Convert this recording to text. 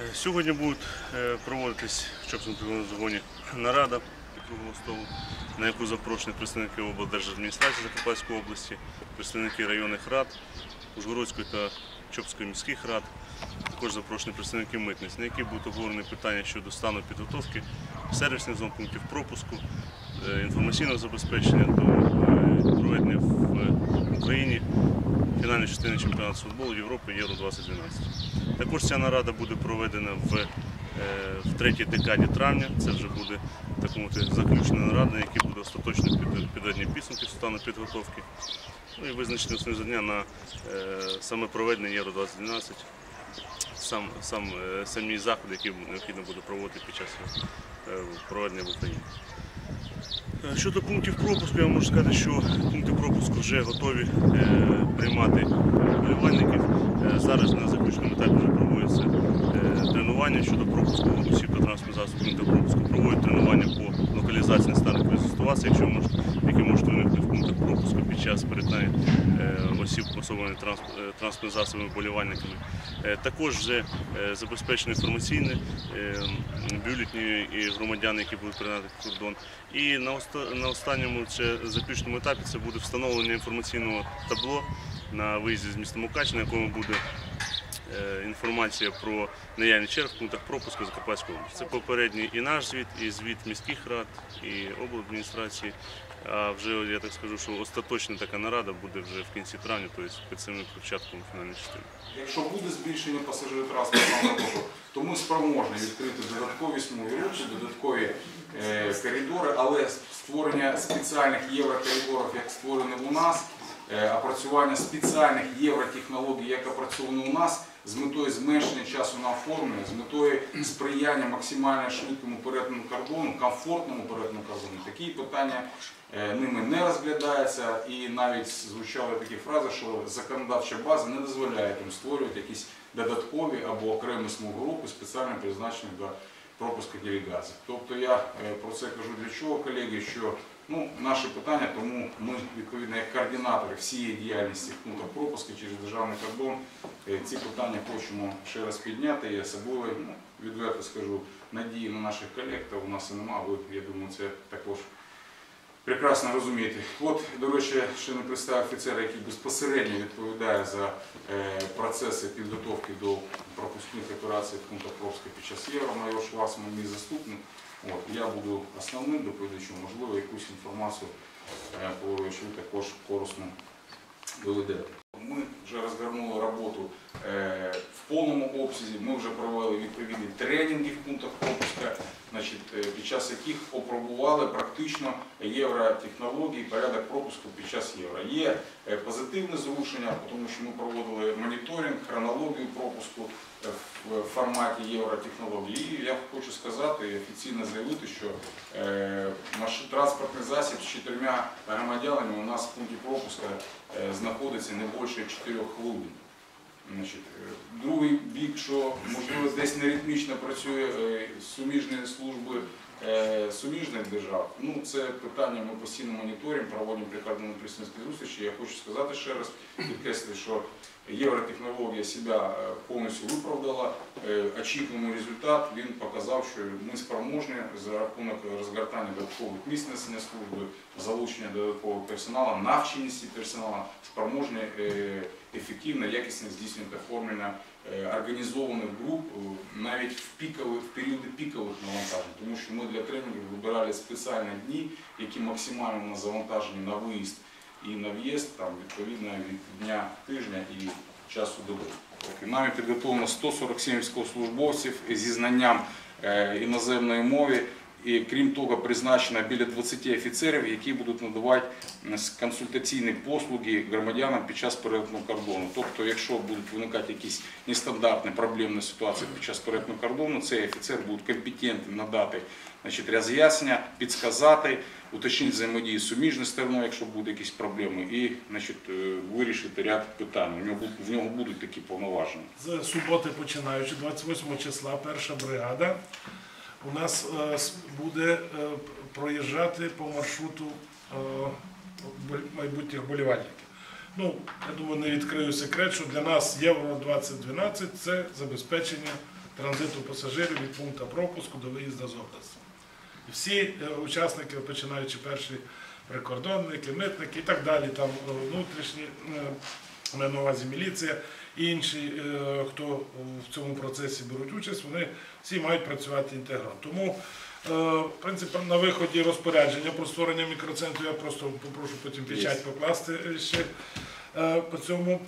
Е, Сьогодні буде проводитись в Чопському загоні нарада круглого столу, на яку запрошені представники облдержадміністрації Закарпатської області, представники районних рад, Ужгородської та Чопської міських рад, також запрошені представники митниць, на які будуть обговорені питання щодо стану підготовки сервісних зон пунктів пропуску, е, інформаційного забезпечення до е, проведення в фінальної частини чемпіонату з футболу Європи Євро 2012. Також ця нарада буде проведена в, е, в третій декаді травня. Це вже буде так мовити, заключна нарада, на якій буде остаточно під- підведені підсумки стану підготовки. Ну і визначені основні завдання на е, саме проведення Євро 2012, сам, сам, е, самі заходи, які необхідно буде проводити під час проведення в Україні. Е, Щодо пунктів пропуску, я можу сказати, що пункти пропуску вже готові е, приймати вболівальників. Е, Зараз на заключному етапі вже проводяться тренування щодо пропуску та транспортних засобів пунктів пропуску. Проводять тренування по локалізації нестанних ситуацій, якщо мож, які можуть виникнути в пунктах пропуску під час перетинання е, осіб особливими е, транспортними засобами вболівальниками. Е, Також вже забезпечено інформаційне бюлетні і громадяни, які будуть перетинати кордон. І на, останньому це заключному етапі це буде встановлення інформаційного табло на виїзді з міста Мукач, на якому буде інформація про наявність черг в пунктах пропуску Закарпатської області. Це попередній і наш звіт, і звіт міських рад, і обладміністрації. А вже я так скажу, що остаточна така нарада буде вже в кінці травня, тобто під самим початком фінальної частини. Якщо буде збільшення пасажиротранспортного потоку, то ми спроможні відкрити додаткові смуги руху, додаткові е, коридори, але створення спеціальних єврокоридорів, як створені у нас, е, опрацювання спеціальних євротехнологій, як опрацьовані у нас, з метою зменшення часу на оформлення, з метою сприяння максимально швидкому перетину кордону, комфортному перетину кордону. Такі питання е, ними не розглядаються і навіть звучали такі фрази, що законодавча база не дозволяє їм створювати якісь додаткові або окремі руху, спеціально призначені до пропуску делегацій. Тобто я е, про це кажу для чого, колеги, що ну, наші питання, тому ми відповідно як координатори всієї діяльності в пунктах пропуску через державний кордон е, ці питання хочемо ще раз підняти. І особливо ну, відверто скажу надії на наших колег, та у нас і нема. Ви я думаю, це також прекрасно розумієте. От, до речі, ще не представив офіцера, який безпосередньо відповідає за е, процеси підготовки до пропускних операцій в пунктах під час євро, майор Шварцман, мій заступник. От, я буду основним доповідачем, можливо, якусь інформацію е, ви також корисно доведете. Ми вже розгорнули роботу е, в повному обсязі. Ми вже провели відповідні тренінги в пунктах пропуска, е, під час яких опробували практично євротехнології, порядок пропуску під час євро. Є е, позитивне зрушення, тому що ми проводили моніторинг, хронологію пропуску е, в форматі євротехнології. І я хочу сказати і офіційно заявити, що транспортний засіб з чотирма громадянами у нас в пункті пропуска знаходиться не більше 4 хвилин. Е, другий бік, що можливо десь неритмічно працює е, суміжні служби суміжних держав. Ну це питання ми постійно моніторимо, проводимо прикладні представницькі зустрічі. Я хочу сказати ще раз, підкреслити, що євротехнологія себе е, повністю виправдала. Е, Очікуємо результат. Він показав, що ми спроможні за рахунок розгортання додаткових місць несення служби, залучення додаткового персоналу, навченості персоналу, спроможні е, ефективно, якісно здійснювати оформлення е, організованих груп навіть в пікові, в періоди пікових навантажень, тому що ми для тренінгів вибирали спеціальні дні, які максимально завантажені на виїзд і на в'їзд, там відповідно від дня тижня і часу доби. Нами підготовлено 147 військовослужбовців зі знанням е, іноземної мови. І крім того, призначено біля 20 офіцерів, які будуть надавати консультаційні послуги громадянам під час перетину кордону. Тобто, якщо будуть виникати якісь нестандартні проблемні ситуації під час перетину кордону, цей офіцер буде компетентний надати значить, роз'яснення, підсказати, уточнити взаємодію з суміжною стороною, якщо будуть якісь проблеми, і значить, е, вирішити ряд питань. У нього в нього будуть такі повноваження. З суботи починаючи, 28 числа, перша бригада у нас е, буде е, проїжджати по маршруту е, майбутніх болівальників. Ну, я думаю, не відкрию секрет, що для нас Євро 2012 це забезпечення транзиту пасажирів від пункту пропуску до виїзду з області. Всі учасники, починаючи перші прикордонники, митники і так далі, там внутрішні, на увазі міліція інші, е, хто в цьому процесі беруть участь, вони всі мають працювати інтегрально. Тому, е, в принципі, на виході розпорядження про створення мікроцентру, я просто попрошу потім печать покласти ще е, по цьому.